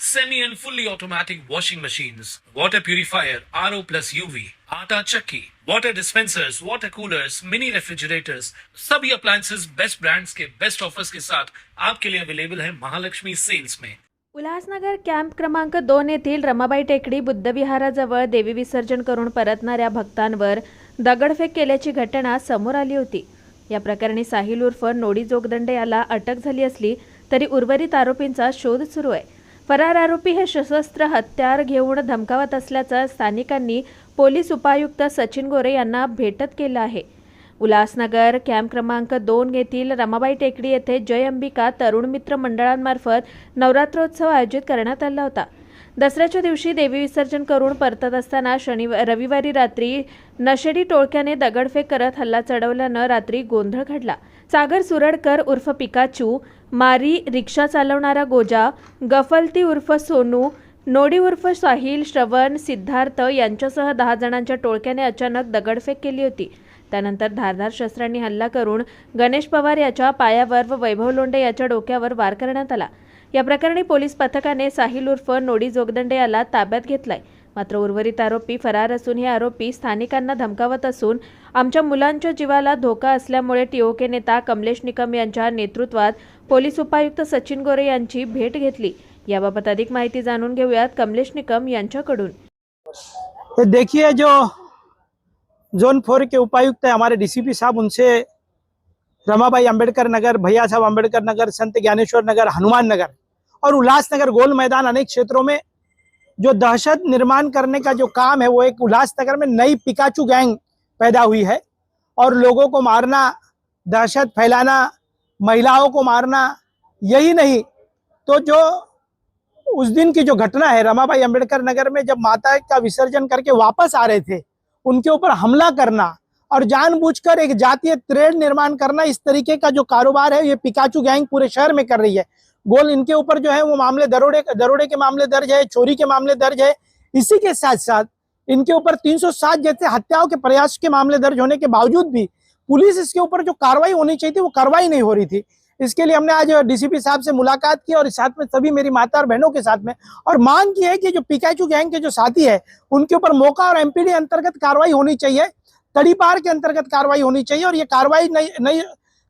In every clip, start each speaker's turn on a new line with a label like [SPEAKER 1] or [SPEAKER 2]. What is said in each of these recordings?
[SPEAKER 1] semi and fully automatic washing machines, water purifier, RO plus UV, आटा चक्की, water dispensers, water coolers, mini refrigerators, सभी appliances. Best brands के best offers के साथ आपके लिए अवेलेबल है महालक्ष्मी सेल्स में
[SPEAKER 2] उल्हासनगर कॅम्प क्रमांक दोन येथील रमाबाई टेकडी बुद्धविहाराजवळ देवी विसर्जन करून परतणाऱ्या भक्तांवर दगडफेक केल्याची घटना समोर आली होती. या प्रकरणी साहिल उर्फ नोडी जोगदंडे याला अटक झाली असली तरी उर्वरित आरोपींचा शोध सुरू आहे. फरार आरोपी हे सशस्त्र हत्यार घेऊन धमकावत असल्याचं स्थानिकांनी पोलीस उपायुक्त सचिन गोरे यांना भेटत केलं आहे. उल्हासनगर कॅम्प क्रमांक दोन येथील रमाबाई टेकडी येथे जय अंबिका तरुण मित्र मंडळांमार्फत नवरात्रोत्सव आयोजित करण्यात आला होता. दसऱ्याच्या दिवशी देवी विसर्जन करून परतत असताना शनिवार रविवारी रात्री नशेडी टोळक्याने दगडफेक करत हल्ला चढवल्यानं रात्री गोंधळ घडला. सागर सुरडकर उर्फ पिकाचू मारी रिक्षा चालवणारा गोजा गफलती उर्फ सोनू नोडी उर्फ साहिल श्रवण सिद्धार्थ यांच्यासह दहा जणांच्या टोळक्याने अचानक दगडफेक केली होती. त्यानंतर धारदार शस्त्रांनी हल्ला करून गणेश पवार याच्या पायावर व वैभव लोंडे याच्या डोक्यावर वार करण्यात आला. या प्रकरणी पोलीस पथकाने साहिल उर्फ नोडी जोगदंडे याला ताब्यात घेतलाय. मात्र उर्वरित आरोपी फरार असून हे आरोपी स्थानिकांना धमकावत असून आमच्या मुलांच्या जीवाला धोका असल्यामुळे टीओके नेता कमलेश निकम यांच्या नेतृत्वात पोलीस उपायुक्त सचिन गोरे यांची भेट घेतली. याबाबत अधिक माहिती जाणून घेऊयात कमलेश निकम यांच्याकडून.
[SPEAKER 3] देखिए जो जोन फोर के उपायुक्त है हमारे डीसीपी साहब उनसे रमाबाई अंबेडकर नगर, भैया साहब अंबेडकर नगर, संत ज्ञानेश्वर नगर, हनुमान नगर और उल्लासनगर गोल मैदान अनेक क्षेत्रों में जो दहशत निर्माण करने का जो काम है, वो एक उल्लासनगर में नई पिकाचू गैंग पैदा हुई है और लोगों को मारना, दहशत फैलाना, महिलाओं को मारना, यही नहीं। तो जो उस दिन की जो घटना है, रमाबाई अंबेडकर नगर में जब माता का विसर्जन करके वापस आ रहे थे, उनके ऊपर हमला करना और जानबूझकर एक जातीय त्रेड निर्माण करना इस तरीके का जो कारोबार है, ये पिकाचू गैंग पूरे शहर में कर रही है। गोल इनके ऊपर जो है, वो मामले दरोड़े दरोड़े के मामले दर्ज है, चोरी के मामले दर्ज है। इसी के साथ साथ इनके ऊपर 307 जैसे हत्याओं के प्रयास के मामले दर्ज होने के बावजूद भी पुलिस इसके ऊपर जो कार्रवाई होनी चाहिए थी, वो कार्रवाई नहीं हो रही थी। इसके लिए हमने आज डीसीपी साहब से मुलाकात की और साथ में सभी मेरी माता और बहनों के साथ में और मांग की है कि जो पिकाचू गैंग के जो साथी है, उनके ऊपर मौका और एमपीडी अंतर्गत कार्रवाई होनी चाहिए। तड़ीपार के अंतर्गत कार्रवाई होनी चाहिए और ये कार्रवाई नहीं नहीं,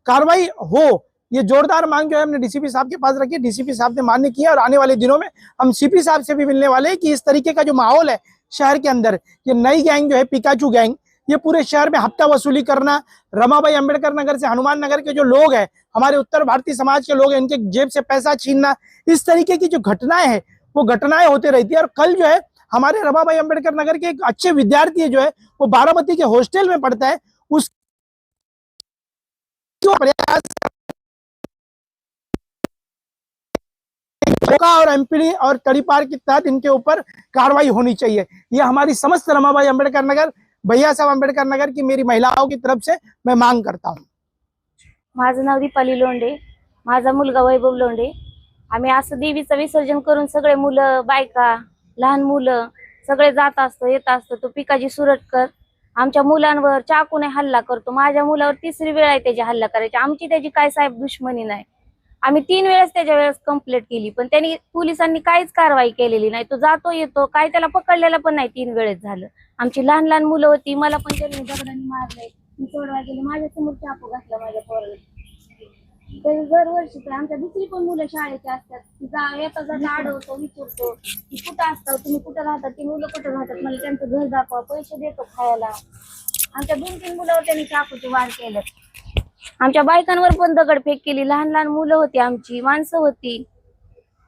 [SPEAKER 3] कार्रवाई हो, ये जोरदार मांग जो है हमने डीसीपी साहब के पास रखी। डीसीपी साहब ने मान्य किया और आने वाले दिनों में हम सीपी साहब से भी मिलने वाले हैं कि इस तरीके का जो माहौल है शहर के अंदर, ये नई गैंग जो है पिकाचू गैंग, ये पूरे शहर में हफ़्ता वसूली करना, रमाबाई अंबेडकर नगर से हनुमान नगर के जो लोग हैं, हमारे उत्तर भारतीय समाज के लोग हैं, इनके जेब से पैसा छीनना, इस तरीके की जो घटनाएँ हैं, वो घटनाएँ होती रहती है और कल जो है हमारे रमाबाई अंबेडकर नगर के एक अच्छे विद्यार्थी जो है, वो बारामती के हॉस्टल में पढ़ता है। उस प्रयास और एमपीडी और तड़ीपार के तहत इनके ऊपर कार्रवाई होनी चाहिए। ये हमारी समस्त रमाबाई अंबेडकर नगर, भैया साहब अंबेडकर नगर की मेरी महिलाओं की तरफ़ से मैं मांग करता हूँ।
[SPEAKER 4] माझं नाव दीपाली लोंढे, माझा मुलगा वैभव लोंडे आम्ही असं देवीचं विसर्जन करून सगळे मुलं, बायका लहान मुलं सगळे जात असतो येत असतो तो पिकाजी सुरटकर आमच्या मुलांवर चाकूने हल्ला करतो. माझ्या मुलावर तिसरी वेळ आहे त्याची हल्ला करायची. आमची त्याची काय साहेब दुश्मनी नाही. आम्ही तीन वेळेस त्याच्या वेळेस कंप्लेंट केली पण त्यांनी पोलिसांनी काहीच कारवाई केलेली नाही. तो जातो येतो काय त्याला पकडलेलं पण नाही. तीन वेळेस झालं. आमची लहान लहान मुलं होती. मला पण त्यांनी दगडाने मारले मी सोडवा गेले. माझ्यासमोर चाकू घातला माझ्या पोराला दरवर्षी ते आमच्या दुसरी पण मुलं शाळेचे असतात. ती जा येता जाता अडवतो विचारतो. की कुठं असतात तुम्ही कुठं राहतात ती मुलं कुठं राहतात मला त्यांचं घर दाखवा पैसे देतो खायला. आमच्या दोन तीन मुलावर त्यांनी चाकूचे वार केले. आमच्या बायकांवर पण दगडफेक केली. लहान लहान मुलं होती आमची माणसं होती.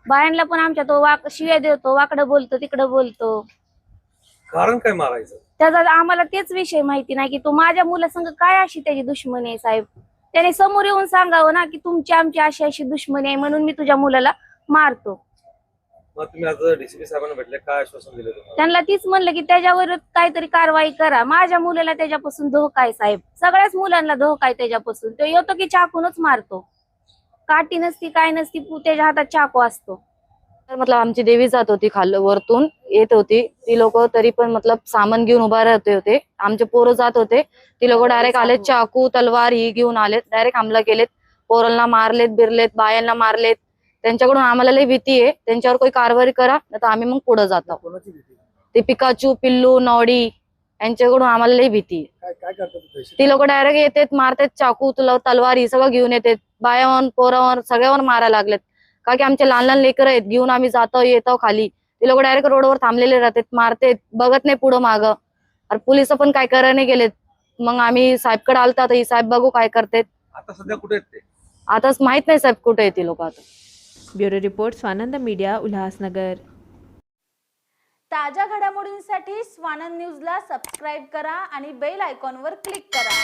[SPEAKER 4] बायांना पण आमच्या तो वाक शिव्या देतो वाकडं बोलतो तिकडं बोलतो.
[SPEAKER 5] कारण काय मारायचं?
[SPEAKER 4] त्याचा आम्हाला तेच विषय माहिती नाही की तो माझ्या मुलासंग काय अशी त्याची दुश्मनी आहे साहेब? त्याने समोर येऊन सांगावं ना की तुमची आमची अशी अशी दुश्मनी आहे म्हणून मी तुझ्या मुलाला मारतो.
[SPEAKER 5] मग तुम्ही आज डीसीपी साहेबांना भेटले काय आश्वासन दिले तुम्हाला?
[SPEAKER 4] त्यांना तीच म्हणलं की त्याच्यावर काहीतरी कारवाई करा. माझ्या मुलाला त्याच्यापासून धोका आहे साहेब. सगळ्याच मुलांना धोका आहे त्याच्यापासून. तो येतो की चाकूनच मारतो. काठी नसती काय नसती पु- त्याच्या हातात चाकू असतो.
[SPEAKER 6] तर मतलब आमची देवी जात होती खाल वरतून येत होती. ती लोक तरी पण मतलब सामान घेऊन उभा राहते होते. आमचे पोरं जात होते. ती लोक डायरेक्ट आलेत चाकू तलवार ही घेऊन आलेत. डायरेक्ट हमला केलेत पोरांना मारलेत बिरलेत बायांना मारलेत. त्यांच्याकडून आम्हाला लई भीती आहे. त्यांच्यावर काही कारवाई करा नाही तर आम्ही मग पुढे जातो. ते पिकाचू पिल्लू नॉडी यांच्याकडून आम्हाला लई भीती आहे. ती लोक डायरेक्ट येतात मारतात चाकू तुला तलवार ही सगळं घेऊन येतात. बायावर पोरावर सगळ्यावर मारायला लागलेत. का की आमचे लहान लहान लेकर आहेत घेऊन आम्ही जातो येतो खाली. ते लोक डायरेक्ट रोडवर थांबलेले राहतात मारतेत बघत नाही पुढं माग. अरे पोलीस पण काय करा नाही गेलेत. मग आम्ही साहेबकडे आलता तर ही साहेब बघू काय करतेत.
[SPEAKER 5] आता सध्या कुठे
[SPEAKER 6] आताच माहीत नाही साहेब कुठे आहे ती लोक आता.
[SPEAKER 2] Bureau report Swanand media Ulhasnagar.
[SPEAKER 7] ताज्या घडामोडींसाठी स्वानंद न्यूजला सबस्क्राईब करा आणि बेल आयकॉनवर क्लिक करा.